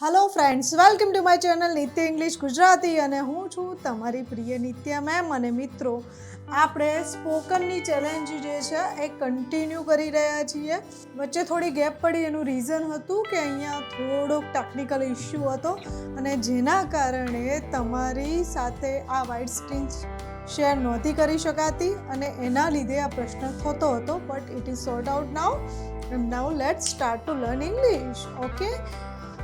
Hello friends welcome to my channel Nitya English Gujarati અને હું છું તમારી પ્રિય નિત્ય મેમ અને મિત્રો. આપણે સ્પોકનની ચેલેન્જ જે છે એ કન્ટિન્યુ કરી રહ્યા છીએ. વચ્ચે થોડી ગેપ પડી, એનું રીઝન હતું કે અહીંયા થોડોક ટેકનિકલ ઇશ્યુ હતો અને જેના કારણે તમારી સાથે આ વાઇટ સ્ક્રીન શેર નહોતી કરી શકાતી અને એના લીધે આ પ્રશ્ન થતો હતો. But it is sort out now and now let start to learn English okay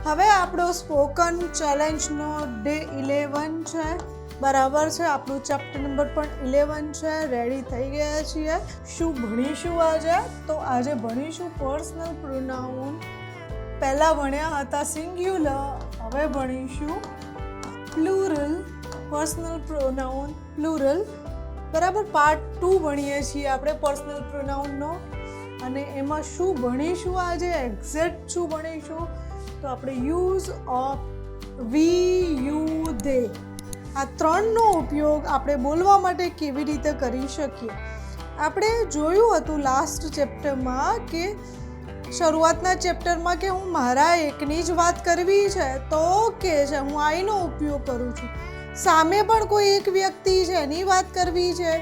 હવે આપણો સ્પોકન ચેલેન્જનો ડે ઇલેવન છે. બરાબર છે, આપણું ચેપ્ટર નંબર પણ ઇલેવન છે. રેડી થઈ ગયા છીએ. શું ભણીશું આજે? તો આજે ભણીશું પર્સનલ પ્રોનાઉન પહેલાં ભણ્યા હતા સિંગ્યુલર હવે ભણીશું પ્લુરલ પર્સનલ પ્રોનાઉન પ્લુરલ બરાબર પાર્ટ ટુ ભણીએ છીએ આપણે પર્સનલ પ્રોનાઉનનો અને એમાં શું ભણીશું આજે? એક્ઝેક્ટ શું ભણીશું? તો આપણે use of we you they. આ ત્રણનો ઉપયોગ આપણે બોલવા માટે કેવી રીતે કરી શકીએ? આપણે જોયું હતું લાસ્ટ ચેપ્ટરમાં કે શરૂઆતના ચેપ્ટરમાં કે હું મારા એકની જ વાત કરવી છે, તો કે છે, હું આઈનો ઉપયોગ કરું છું. સામે પણ કોઈ એક વ્યક્તિ છે, એની વાત કરવી છે.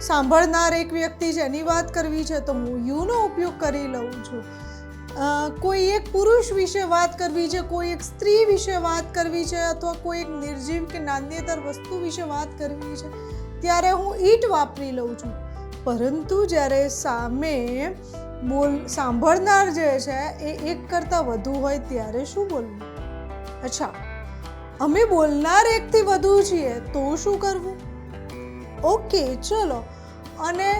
સાંભળનાર એક વ્યક્તિ છે, એની વાત કરવી છે, તો હું યુનો ઉપયોગ કરી લઉં છું. કોઈ એક પુરુષ વિશે વાત કરવી છે, કોઈ એક સ્ત્રી વિશે વાત કરવી છે અથવા કોઈ એક નિર્જીવ કે નાન્યતર વસ્તુ વિશે વાત કરવી છે, ત્યારે હું ઈટ વાપરી લઉં છું. પરંતુ જ્યારે સામે બોલ, સાંભળનાર જે છે, એ એક કરતાં વધુ હોય ત્યારે શું બોલવું? અચ્છા, અમે બોલનાર એકથી વધુ છીએ તો શું કરવું? ઓકે, ચલો. અને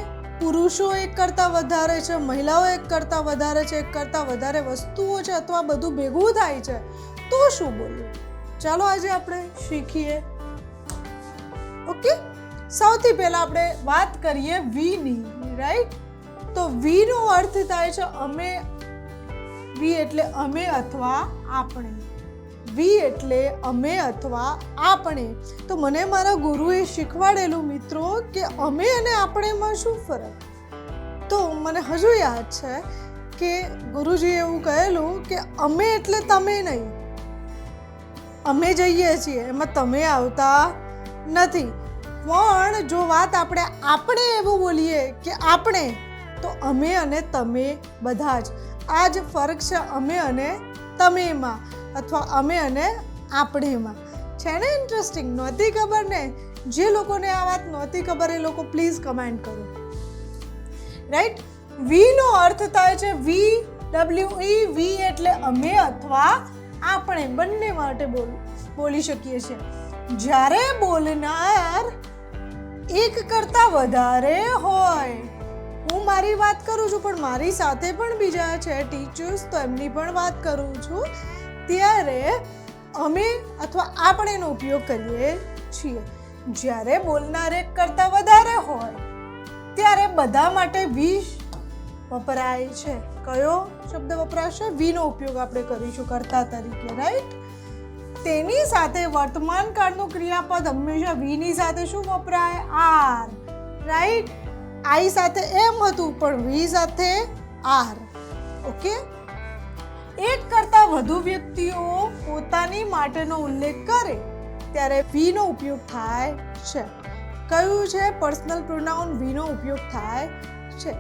પુરુષો એક કરતાં વધારે છે, મહિલાઓ એક કરતાં વધારે છે, એક કરતાં વધારે વસ્તુઓ છે અથવા બધું ભેગું થાય છે, તો શું બોલવું? ચાલો આજે આપણે શીખીએ. ઓકે સૌથી પહેલાં આપણે વાત કરીએ વીની રાઈટ તો વીનો અર્થ થાય છે અમે, વી એટલે અમે અથવા આપણે. વી એટલે અમે અથવા આપણે. તો મને મારા ગુરુએ શીખવાડેલું મિત્રો કે અમે અને આપણેમાં શું ફરક? તો મને હજુ યાદ છે કે ગુરુજીએ એવું કહેલું કે અમે એટલે તમે નહીં. અમે જઈએ છીએ, એમાં તમે આવતા નથી. પણ જો વાત આપણે આપણે એવું બોલીએ કે આપણે, તો અમે અને તમે બધા જ. આ જ ફરક છે અમે અને તમેમાં અથવા અમે અને આપણેમાં છે ને ઇન્ટરેસ્ટિંગ નહોતી ખબર ને? જે લોકોને આ વાત નહોતી ખબર, એ લોકો પ્લીઝ કમેન્ટ કરો. રાઈટ વીનો અર્થ થાય છે વી ડબલ્યુ ઈ વી એટલે અમે અથવા આપણે. બંને માટે બોલ, બોલી શકીએ છીએ. જ્યારે બોલનાર એક કરતાં વધારે હોય. હું મારી વાત કરું છું, પણ મારી સાથે પણ બીજા છે ટીચર્સ તો એમની પણ વાત કરું છું. ત્યારે અમે અથવા આપણે એનો ઉપયોગ કરીએ છીએ. જ્યારે બોલનાર એક કરતાં વધારે હોય, ત્યારે બધા માટે વી વપરાય છે. કયો શબ્દ વપરાશે? વીનો ઉપયોગ આપણે કરીશું કરતા તરીકે રાઈટ તેની સાથે વર્તમાન કાળનું ક્રિયાપદ હંમેશા વીની સાથે શું વપરાય? આર રાઈટ આઈ સાથે એમ હતું, પણ વી સાથે આર. ઓકે એક કરતાં વધુ વ્યક્તિઓ પોતાની માટેનો ઉલ્લેખ કરે ત્યારે વીનો ઉપયોગ થાય છે. કયું છે? પર્સનલ પ્રોનાઉન વીનો ઉપયોગ થાય છે.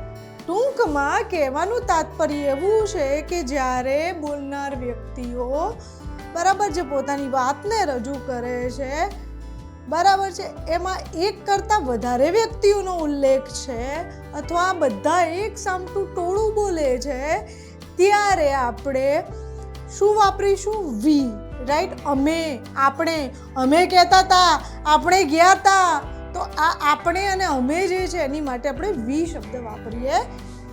ટૂંકમાં કહેવાનું તાત્પર્ય એવું છે કે જ્યારે બોલનાર વ્યક્તિઓ બરાબર જે પોતાની વાતને રજૂ કરે છે, બરાબર છે, એમાં એક કરતાં વધારે વ્યક્તિઓનો ઉલ્લેખ છે અથવા બધા એક સામટું ટોળું બોલે છે ત્યારે આપણે શું વાપરીશું? વી. રાઈટ અમે. આપણે. અમે કહેતા હતા આપણે ગયા હતા તો આ આપણે અને અમે જે છે, એની માટે આપણે વી શબ્દ વાપરીએ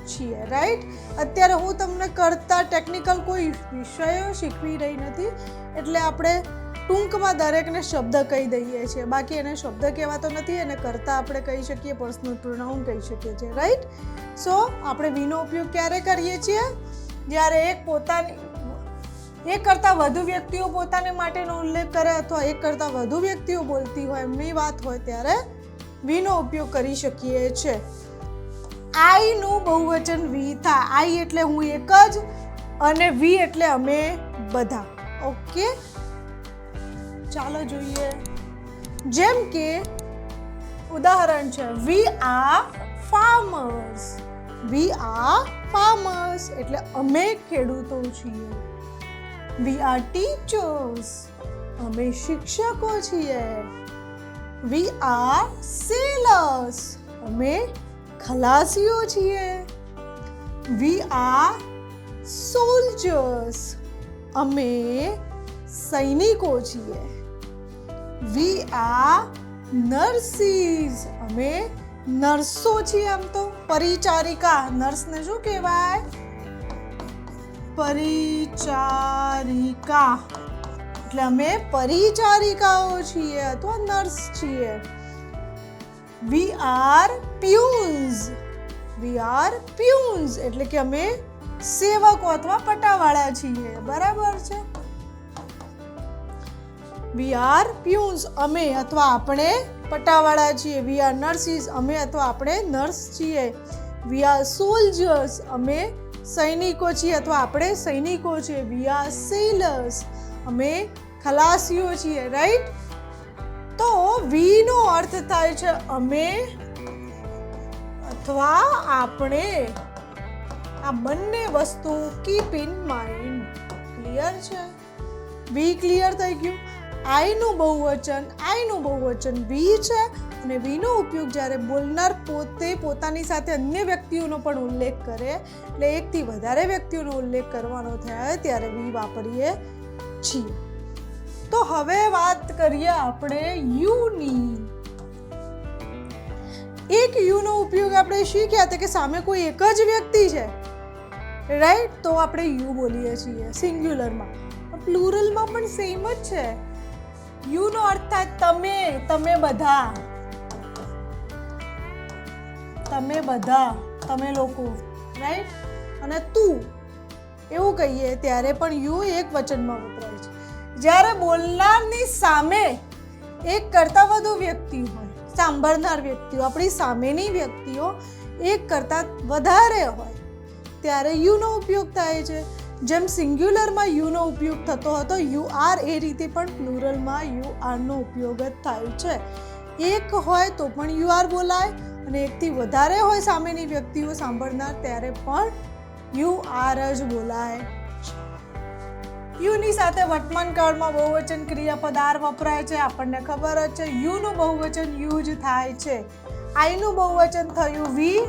છીએ. રાઈટ અત્યારે હું તમને કરતા ટેકનિકલ કોઈ વિષયો શીખવી રહી નથી, એટલે આપણે ટૂંકમાં દરેકને શબ્દ કહી દઈએ છીએ. બાકી એને શબ્દ કહેવાતો નથી, એને કરતાં આપણે કહી શકીએ પર્સનલ પ્રોનાઉન કહી શકીએ છીએ. રાઈટ સો આપણે વીનો ઉપયોગ ક્યારે કરીએ છીએ? જ્યારે એક પોતાની એક કરતાં વધુ વ્યક્તિઓ પોતાને માટેનો ઉલ્લેખ કરે અથવા એક કરતાં વધુ વ્યક્તિઓ બોલતી હોય એમની વાત હોય ત્યારે વીનો ઉપયોગ કરી શકીએ છીએ. આઈનું બહુવચન વી થા આઈ એટલે હું એક જ અને વી એટલે અમે બધા. ઓકે? ચાલો જોઈએ. જેમ કે ઉદાહરણ છે we are farmers we are farmers એટલે અમે ખેડૂતો છીએ. વી આર ટીચર્સ અમે શિક્ષકો છીએ. વી આર સેલર્સ અમે ખલાસીઓ છીએ. વી આર સોલ્જર્સ અમે સૈનિકો છીએ. વી આર નર્સિસ અમે નર્સો છીએ આમ તો. પરિચારિકા, નર્સને શું કહેવાય? પરિચારિકા. એટલે અમે પરિચારિકાઓ છીએ અથવા નર્સ છીએ. વી આર પ્યુન્સ વી આર પ્યુન્સ એટલે કે અમે સેવકો અથવા પટાવાળા છીએ. બરાબર છે? વી આર પ્યુન્સ અમે અથવા આપણે પટાવાળા છીએ. વી આર નર્સિસ અમે અથવા આપણે નર્સ છીએ. વી આર સોલ્જર્સ અમે સૈનિકો છીએ અથવા આપણે સૈનિકો છીએ. વી આર સેલર્સ અમે ખલાસીઓ છીએ રાઈટ તો વી નો અર્થ થાય છે અમે અથવા આપણે આ બંને વસ્તુ કીપ ઇન માઇન્ડ ક્લિયર છે? વી ક્લિયર થઈ ગયું? આઈનું બહુવચન આઈનું બહુવચન વી છે અને વીનો ઉપયોગ જ્યારે બોલનાર પોતે પોતાની સાથે અન્ય વ્યક્તિઓનો પણ ઉલ્લેખ કરે, એટલે એકથી વધારે વ્યક્તિઓનો ઉલ્લેખ કરવાનો થાય ત્યારે વી વાપરીએ છીએ. તો હવે વાત કરીએ આપણે યુની. એક યુનો ઉપયોગ આપણે શીખ્યા હતા કે સામે કોઈ એક જ વ્યક્તિ છે રાઈટ તો આપણે યુ બોલીએ છીએ સિંગ્યુલરમાં પ્લુરલમાં પણ સેમ જ છે. યુનો અર્થ થાય તમે તમે બધા. તમે બધા, તમે લોકો રાઈટ અને તું, એવું કહીએ ત્યારે પણ યુ એક વચનમાં વપરાય છે. જ્યારે બોલનારની સામે એક કરતાં વધુ વ્યક્તિ હોય, સાંભળનાર વ્યક્તિઓ, આપણી સામેની વ્યક્તિઓ એક કરતાં વધારે હોય, ત્યારે યુનો ઉપયોગ થાય છે. જેમ સિંગ્યુલરમાં યુનો ઉપયોગ થતો હતો યુ આર એ રીતે પણ પ્લુરલમાં યુ આરનો ઉપયોગ જ થાય છે. એક હોય તો પણ યુ આર બોલાય અને એકથી વધારે હોય સામેની વ્યક્તિઓ સાંભળનાર ત્યારે પણ યુ આર જ બોલાય યુની સાથે વર્તમાન કાળમાં બહુવચન ક્રિયાપદ આર વપરાય છે. આપણને ખબર જ છે યુનું બહુવચન યુ જ થાય છે. આઈનું બહુવચન થયું વી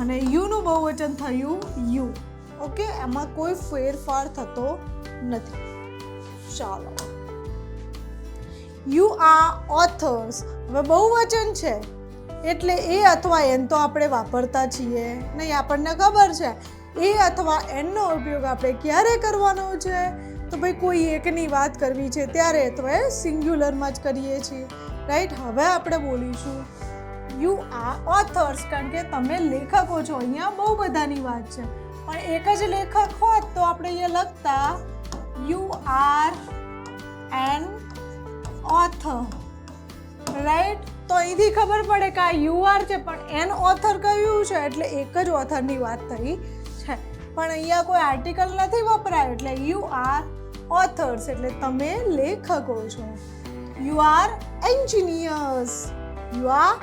અને યુનું બહુવચન થયું યુ ઓકે? એમાં કોઈ ફેરફાર થતો નથી. ચાલો. યુ આર ઓથર્સ હવે બહુ વચન છે. એટલે એ અથવા એન તો આપણે વાપરતા છીએ. નહીં, આપણને ખબર છે. એ અથવા એનનો ઉપયોગ આપણે ક્યારે કરવાનો છે? તો ભાઈ, કોઈ એકની વાત કરવી છે, ત્યારે અથવા એ સિંગ્યુલરમાં જ કરીએ છીએ. રાઈટ હવે આપણે બોલીશું. યુ આર ઓથર્સ કારણ કે તમે લેખકો છો. અહીંયા બહુ બધાની વાત છે. પણ એક જ લેખક હોત તો આપણે અહીંયા લખતા you are an author right તો અહીંથી ખબર પડે કે આ યુ આર છે, પણ એન ઓથર કયું છે? એટલે એક જ ઓથરની વાત થઈ છે. પણ અહીંયા કોઈ આર્ટિકલ નથી વપરાયું, એટલે યુ આર ઓથર્સ એટલે તમે લેખકો છો. You are engineers you are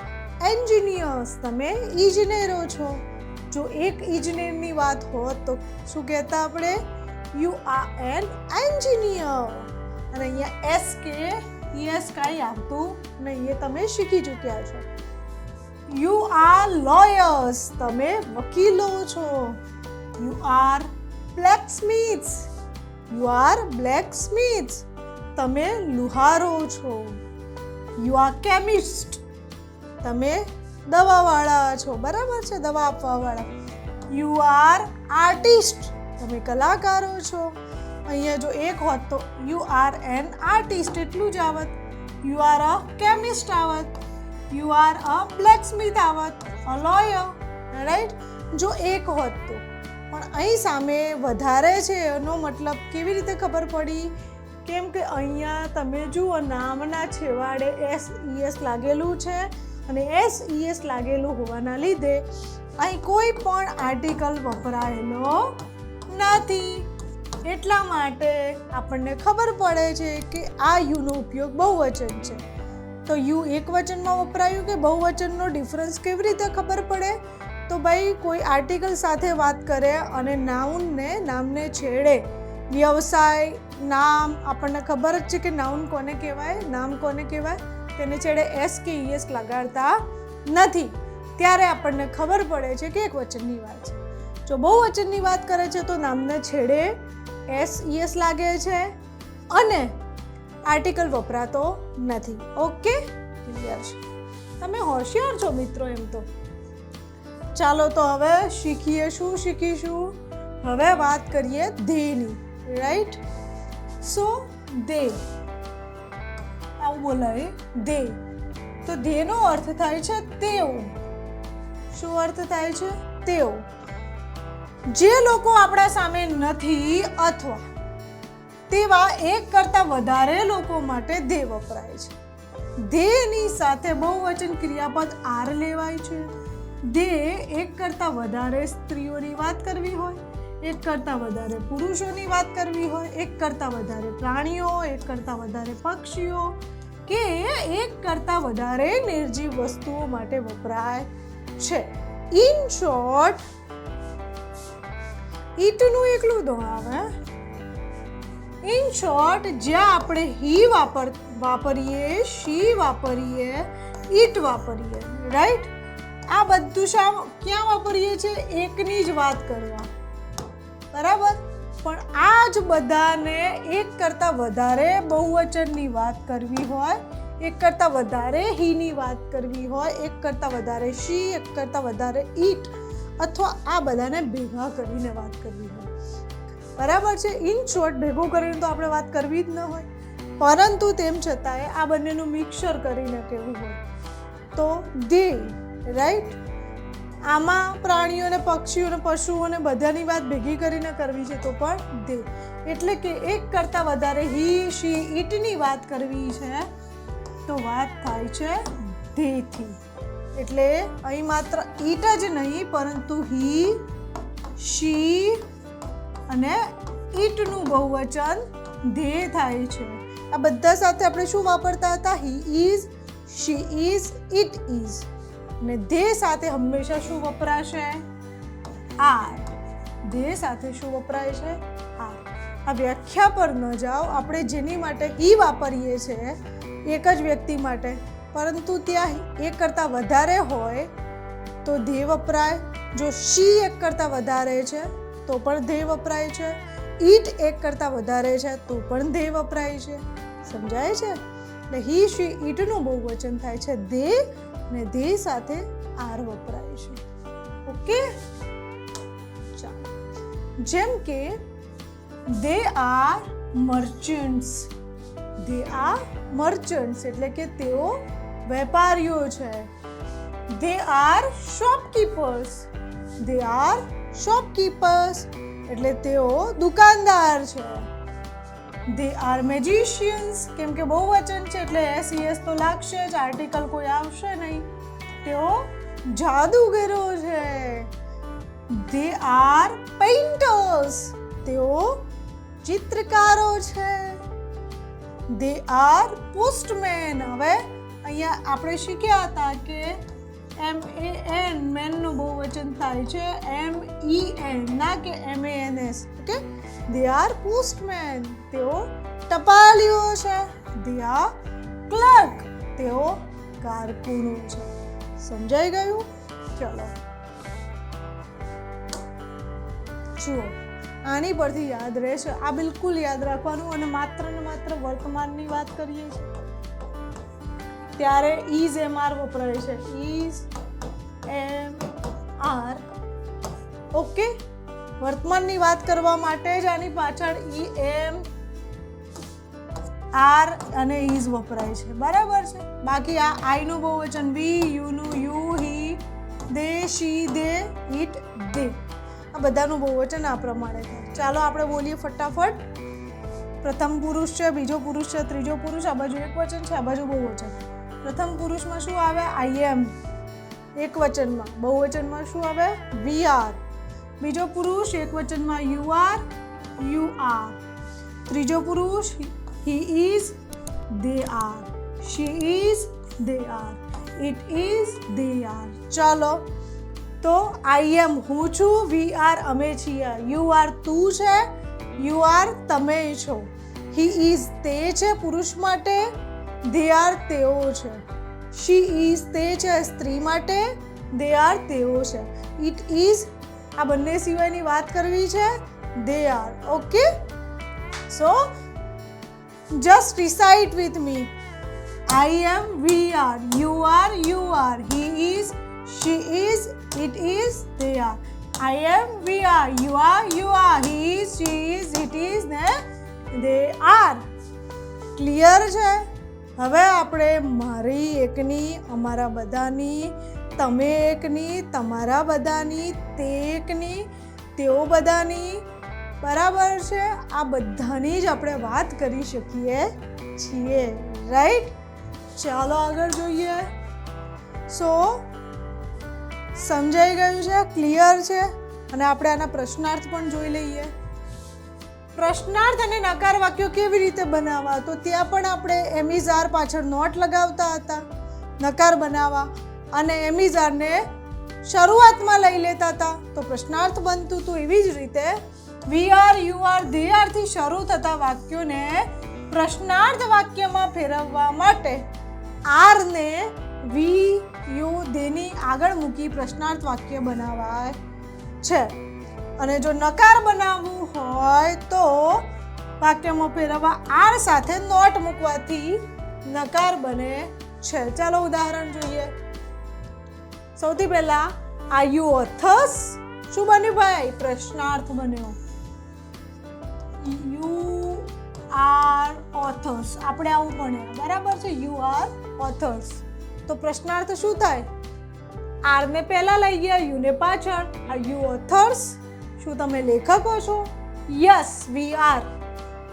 engineers તમે ઇજનેરો છો. જો એક ઇજનેરની વાત હોત તો શું કહેતા આપણે? યુ આર એન એન્જિનિયર અને અહીંયા એસ કે યસ કાંઈ આવતું નહીં, એ તમે શીખી ચૂક્યા છો. યુ આર લોયર્સ તમે વકીલો છો. You are blacksmiths you are blacksmiths તમે લુહારો છો. યુ આર કેમિસ્ટ તમે દવાવાળા છો. બરાબર છે, દવા આપવાવાળા. યુ આર આર્ટિસ્ટ તમે કલાકારો છો. અહીંયા જો એક હોત તો યુ આર એન આર્ટિસ્ટ એટલું જ આવત. યુ આર અ કેમિસ્ટ આવત. You are a blacksmith આવત. અ લોયર રાઈટ જો એક હોત તો. પણ અહીં સામે વધારે છે, એનો મતલબ કેવી રીતે ખબર પડી? કેમ કે અહીંયા તમે જુઓ, નામના છેવાડે એસ ઈએસ લાગેલું છે. અને એસ ઈએસ લાગેલું હોવાના લીધે અહીં કોઈ પણ આર્ટિકલ વપરાયેલો નથી. એટલા માટે આપણને ખબર પડે છે કે આ યુનો ઉપયોગ બહુવચન છે. તો યુ એક વચનમાં વપરાયું કે બહુવચનનો ડિફરન્સ કેવી રીતે ખબર પડે? તો ભાઈ, કોઈ આર્ટિકલ સાથે વાત કરે અને નાઉનને નામને છેડે. વ્યવસાય, નામ, આપણને ખબર જ છે કે નાઉન કોને કહેવાય, નામ કોને કહેવાય? તેને છેડે એસ કે ઈએસ લગાડતા નથી. ત્યારે આપણને ખબર પડે છે કે એક વચનની વાત છે. જો બહુ વચનની વાત કરે છે, તો નામને છેડે એસ ઈએસ લાગે છે અને આર્ટિકલ વપરાતો નથી. ઓકે? ક્લિયર છે. તમે હોશિયાર છો મિત્રો એમ તો. ચાલો તો હવે શીખીએ શું શીખીશું? હવે વાત કરીએ ધેની રાઈટ સો દે બોલાય દે. તો દેનો અર્થ થાય છે તેઓ. શું અર્થ થાય છે? તેઓ. જે લોકો આપણા સામે નથી અથવા તેવા એક કરતાં વધારે લોકો માટે દે વપરાય છે. દેની સાથે બહુવચન ક્રિયાપદ આર લેવાય છે. દે એક કરતાં વધારે સ્ત્રીઓની વાત કરવી હોય, એક કરતાં વધારે પુરુષોની વાત કરવી હોય, એક કરતાં વધારે પ્રાણીઓ, એક કરતાં વધારે પક્ષીઓ કે એક કરતાં વધારે નિર્જીવ વસ્તુઓ માટે વપરાય છે. ઇન શોર્ટ ઈટનું એકલું દો આવે. ઇન શોર્ટ જ્યાં આપણે હી વાપર, વાપરીએ શી વાપરીએ ઈટ વાપરીએ રાઈટ આ બધું શા, ક્યાં વાપરીએ છીએ? એકની જ વાત કરવા. બરાબર? પણ આ જ બધાને એક કરતાં વધારે બહુવચનની વાત કરવી હોય, એક કરતાં વધારે હીની વાત કરવી હોય, એક કરતાં વધારે શી, એક કરતાં વધારે ઈટ, અથવા આ બધાને ભેગા કરીને વાત કરવી હોય. બરાબર છે? ઇન શોર્ટ ભેગું કરીને તો આપણે વાત કરવી જ ન હોય. પરંતુ તેમ છતાંય આ બંનેનું મિક્સર કરીને કહેવું હોય. તો દે રાઈટ આમાં પ્રાણીઓને, પક્ષીઓને, પશુઓને બધાની વાત ભેગી કરીને કરવી છે તો પણ દે એટલે કે એક કરતાં વધારે હી, શી, ઈટની વાત કરવી છે, તો વાત થાય છે ધેથી. એટલે અહીં માત્ર ઈટ જ નહીં, પરંતુ હી, શી અને ઈટનું બહુવચન ધે થાય છે. આ બધા સાથે આપણે શું વાપરતા હતા? He is, she is it is. અને ધે સાથે હંમેશા શું વપરાશે? આર. ધે સાથે શું વપરાય છે? આર. આ વ્યાખ્યા પર ન જાઓ. આપણે જેની માટે ઈ વાપરીએ છીએ, એક જ વ્યક્તિ માટે. પરંતુ ત્યાં એક કરતાં વધારે હોય, તો ધે વપરાય. જો શી એક કરતાં વધારે છે, તો પણ ધે વપરાય છે. ઈટ એક કરતાં વધારે છે, તો પણ ધે વપરાય છે. સમજાય છે? એટલે હી શી ઈટનું બહુ વચન થાય છે. ધે ને ધે સાથે આર વપરાય છે. ઓકે? ચાલો. જેમ કે દે આર મર્ચન્ટ્સ દે આર મર્ચન્ટ્સ એટલે કે તેઓ વેપારીઓ છે. દે આર શોપકીપર્સ દે આર શોપકીપર્સ એટલે તેઓ દુકાનદાર છે. દે આર મેજિશિયન્સ કેમ કે બહુ વચન છે, એટલે એસ યસ તો લાગશે જ, આર્ટિકલ કોઈ આવશે નહીં. તેઓ જાદુગરો છે. દે આર પેઇન્ટર્સ તેઓ ચિત્રકારો છે. દે આર પોસ્ટમેન હવે અહીંયા આપણે શીખ્યા હતા કે એમ એ એન મેનનું બહુ વચન થાય છે. એમ ઈ એન ના કે M A N S okay they are postmen તેઓ ટપાલીઓ છે. દે આર ક્લર્ક તેઓ કારકુનો છે. સમજાઈ ગયું? ચલો. જુઓ, આની પરથી યાદ રહેશે. આ બિલકુલ યાદ રાખવાનું અને માત્ર ને માત્ર વર્તમાનની વાત કરીએ છીએ. ત્યારે ઇઝ એમ આર વપરાય છે. Is am are. ઓકે? વર્તમાનની વાત કરવા માટે જ આની પાછળ ઈ એમ આર અને ઇઝ વપરાય છે. બરાબર છે? બાકી આ આઈનું બહુ વચન. વી યુનું you he they she they it દે આ બધાનું બહુ વચન આ પ્રમાણે થાય ચાલો આપણે બોલીએ ફટાફટ. પ્રથમ પુરુષ છે, બીજો પુરુષ છે, ત્રીજો પુરુષ, આ બાજુ એક વચન છે, આ બાજુ બહુ વચન. પ્રથમ પુરુષમાં શું આવે? આઈ એમ એક વચનમાં. બહુ વચનમાં શું આવે? વી આર બીજો પુરુષ એક વચનમાં યુ આર યુ આર ત્રીજો પુરુષ he is they are she is they are it is they are ચાલો, તો આઈ એમ હું છું વી આર અમે છીએ. યુ આર તું છે યુ આર તમે છો. હી ઇઝ તે છે પુરુષ માટે દે આર તેઓ છે. શી ઇઝ તે છે સ્ત્રી માટે દે આર તેઓ છે. ઇટ ઇઝ આ બંને સિવાયની વાત કરવી છે? They are okay so just recite with me I am we are you are you are he is she is it is they are I am we are you are you are he is she is it is ને they R clear છે? હવે આપણે મારી એકની, અમારા બધાની તમે એકની, તમારા બધાની, તે એકની, તેઓ બધાની. બરાબર છે? આ બધાની જ આપણે વાત કરી શકીએ છીએ રાઈટ ચાલો આગળ જોઈએ. સો સમજાઈ ગયું છે? ક્લિયર છે? અને આપણે આના પ્રશ્નાર્થ પણ જોઈ લઈએ. પ્રશ્નાર્થ અને નકાર વાક્યો કેવી રીતે બનાવવા? તો ત્યાં પણ આપણે એમિઝાર પાછળ નોટ લગાવતા હતા. નકાર બનાવવા. અને એમિઝારને શરૂઆતમાં લઈ લેતા હતા. તો પ્રશ્નાર્થ બનતું હતું એવી જ રીતે we are you are they આરથી શરૂ થતા વાક્યોને પ્રશ્નાર્થ વાક્યમાં ફેરવવા માટે આરને વી યુ ધેની આગળ મૂકી પ્રશ્નાર્થ વાક્ય બનાવાય છે. અને જો નકાર બનાવવું હોય તો વાક્યમાં ફેરવવા આર સાથે નોટ મૂકવાથી નકાર બને છે. ચાલો ઉદાહરણ જોઈએ. સૌથી પહેલા આ યુ ઓથર્સ શું બન્યું ભાઈ? પ્રશ્નાર્થ બન્યો. યુ આર ઓથર્સ આપણે આવું ભણ્યા બરાબર છે? યુ આર ઓથર્સ તો પ્રશ્નાર્થ શું થાય? આરને પહેલા લઈ ગયા, યુને પાછળ. આ યુ ઓથર્સ શું તમે લેખકો છો? યસ વી આર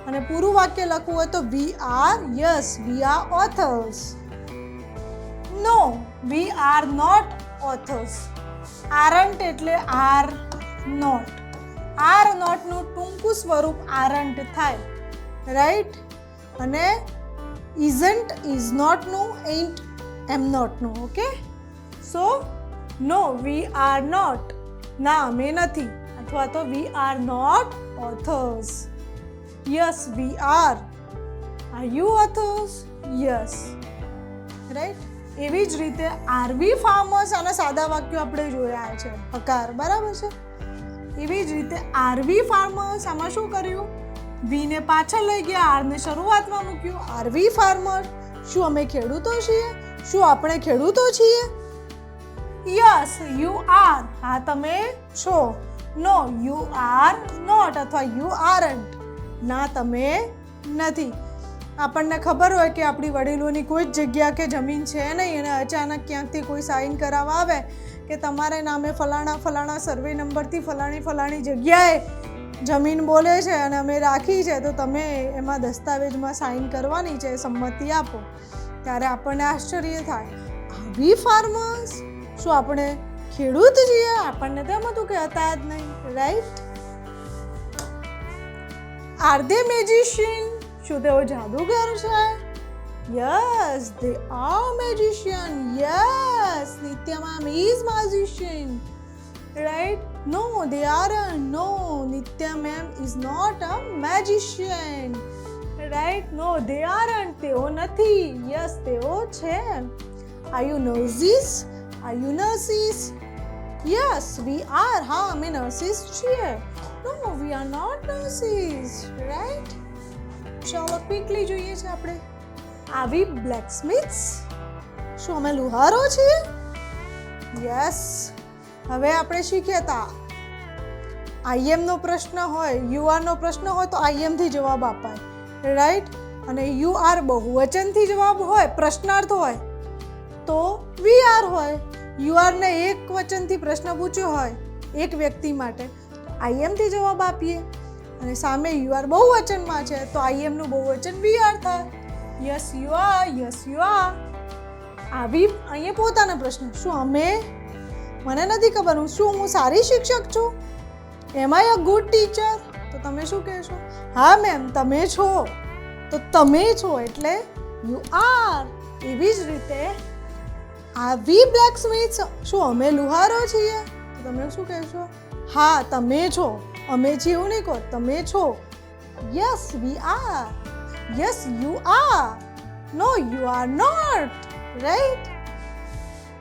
અને પૂરું વાક્ય લખવું હોય તો we are yes we are authors no we are not authors aren't એટલે આર નોટ આર નોટનું ટૂંકું સ્વરૂપ આરન્ટ થાય. રાઈટ અને ઇઝન્ટ ઇઝ નોટનું ain't am નોટનું okay so no we are not ના, અમે નથી. અથવા તો we are not authors yes we are are you authors yes right એવી જ રીતે આરવી ફાર્મર્સ અને સાદા વાક્યો આપણે જોયા છે. હકાર બરાબર છે? એવી જ રીતે આરવી ફાર્મર્સ આમાં શું કર્યું? વીને પાછળ લઈ ગયા, આરને શરૂઆતમાં મૂક્યું. આરવી ફાર્મર, શું અમે ખેડૂતો છીએ? શું આપણે ખેડૂતો છીએ? Yes, you are. હા, તમે છો. નો, યુ આર નોટ અથવા યુ આરન્ટ. ના, તમે નથી. આપણને ખબર હોય કે આપણી વડીલોની કોઈ જ જગ્યા કે જમીન છે નહીં. અને અચાનક ક્યાંકથી કોઈ સાઇન કરાવવા આવે કે તમારે નામે ફલાણા ફલાણા સર્વે નંબરથી ફલાણી ફલાણી જગ્યાએ જમીન બોલે છે અને અમે રાખી છે, તો તમે એમાં દસ્તાવેજમાં સાઇન કરવાની છે, સંમતિ આપો. ત્યારે આપણને આશ્ચર્ય થાય, આવી ફાર્મર્સ શું આપણે ખેડૂત છીએ? આપણને તેમ હતું કે હતા જ નહીં રાઈટ આર દે મેજિશિયન શું તેઓ જાદુગર છે yes they are magician yes Nitya ma'am is magician right no they are no Nitya ma'am is not a magician right no they are તેઓ નથી યસ તેઓ છે are you nurses are you nurses yes we are હા અમે nurses છીએ no we are not nurses right ચાલો quickly જોઈએ છે આપણે. આવી બ્લેકસ્મિથ્સ શું અમે લુહારો છીએ? યસ હવે આપણે શીખ્યા હતા આઈએમ નો પ્રશ્ન હોય યુ આરનો પ્રશ્ન હોય તો આઈએમથી જવાબ અપાય. રાઈટ અને યુ આર બહુવચનથી જવાબ હોય, પ્રશ્નાર્થ હોય, તો વી આર હોય. યુ આરને એક વચનથી પ્રશ્ન પૂછ્યો હોય, એક વ્યક્તિ માટે. આઈએમથી જવાબ આપીએ. અને સામે યુ આર બહુ વચનમાં છે, તો આઈ એમનું બહુ વચન વી આર થાય. Yes you are yes you are આવી અહીંયા પોતાનો પ્રશ્ન. શું અમે? મને નથી ખબર, હું શું, હું સારી શિક્ષક છું? એમ આઈ અ ગુડ ટીચર તો તમે શું કહેશો? હા મેમ તમે છો. તો તમે છો એટલે યુ આર એવી જ રીતે આ વી બ્લેક સ્મિથ શું અમે લુહારો છીએ? તો તમે શું કહેશો? હા, તમે છો. અમે છીએ એવું નહીં કહો, તમે છો. Yes we are yes you are no you are not right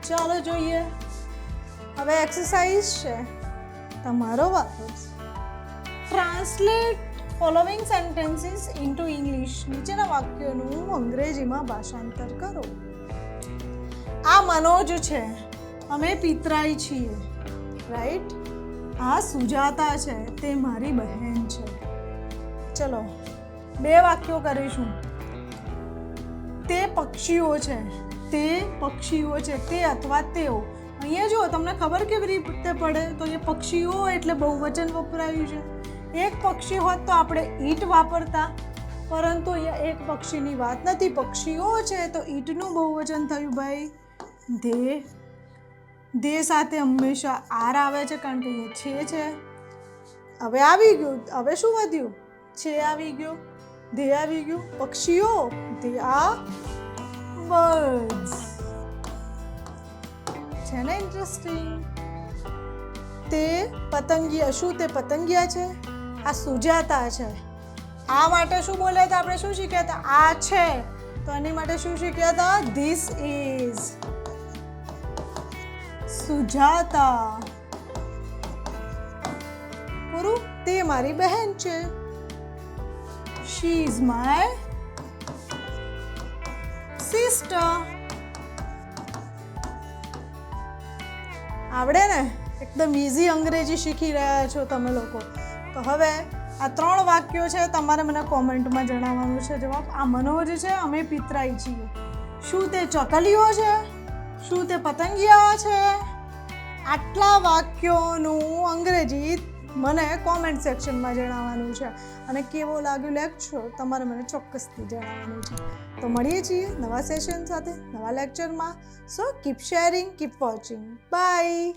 ચાલો જોઈએ. હવે એક્સરસાઇઝ છે. તમારો વારો translate following sentences into English નીચેના વાક્યોનું અંગ્રેજીમાં ભાષાંતર કરો. આ મનોજ છે. અમે પિતરાઈ છીએ. રાઈટ આ સુજાતા છે, તે મારી બહેન છે. ચલો, બે વાક્યો કરીશું. તે પક્ષીઓ છે, તે પક્ષીઓ છે, તે અથવા તેઓ. અહીંયા જુઓ, તમને ખબર કેવી રીતે પડે? તો એ પક્ષીઓ એટલે બહુવચન વપરાયું છે. એક પક્ષી હોત તો આપણે ઈટ વાપરતા, પરંતુ અહીંયા એક પક્ષીની વાત નથી. પક્ષીઓ છે તો ઈટનું બહુવચન થયું, ભાઈ. ધે ધે સાથે હંમેશા આર આવે છે, કારણ કે એ છે છે. હવે આવી ગયું. હવે શું વધ્યું? છે આવી ગયું. ધે આવી ગયું. પક્ષીઓ ધે આ બર્ડ્સ છે ને ઇન્ટરેસ્ટિંગ તે પતંગિયા શું તે પતંગિયા છે? આ સુજાતા છે. આ માટે શું બોલ્યા હતા આપણે શું શીખ્યા હતા? આ છે. તો એની માટે શું શીખ્યા હતા? This is Sujata. પૂરું, તે મારી બહેન છે. શી ઇઝ માય સિસ્ટર આવડે ને? એકદમ ઇઝી અંગ્રેજી શીખી રહ્યા છો તમે લોકો. તો હવે આ ત્રણ વાક્યો છે, તમારે મને કોમેન્ટમાં જણાવવાનું છે જવાબ. આ મનોજ છે, અમે પિતરાઈ છીએ. શું તે ચકલીઓ છે? શું તે પતંગિયા છે. આટલા વાક્યોનું અંગ્રેજી મને કોમેન્ટ સેક્શનમાં જણાવવાનું છે. અને કેવો લાગ્યું લેક્ચર તમારે મને ચોક્કસથી જણાવવાનું છે. તો મળીએ છીએ નવા સેશન સાથે, નવા લેક્ચરમાં so keep sharing keep watching bye